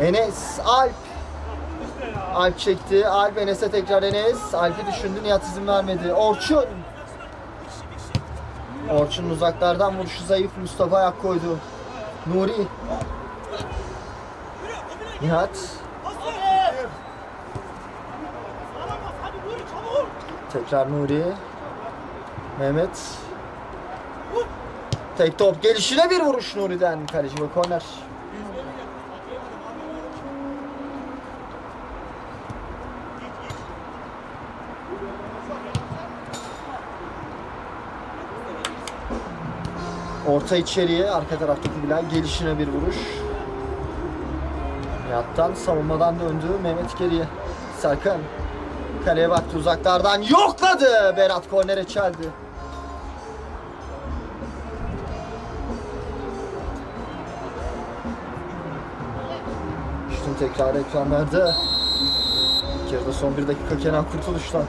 Enes, Alp. Alp çekti. Alp Enes'e tekrar Enes. Alp'i düşündü. Nihat izin vermedi. Orçun. Orçun'un uzaklardan vuruşu zayıf. Mustafa ayak koydu. Nuri. Nihat. Tekrar Nuri. Mehmet. Tek top gelişine bir vuruş Nuri'den. Kaleci ve korner. Orta içeriye, arka taraftaki Bilal gelişine bir vuruş. Nihat'tan savunmadan döndü Mehmet geriye. Serkan kaleye baktı uzaklardan yokladı. Berat kornere çeldi. Şutun tekrarı ekranlarda. İlk yarıda son bir dakika Kenan Kurtuluş'tan.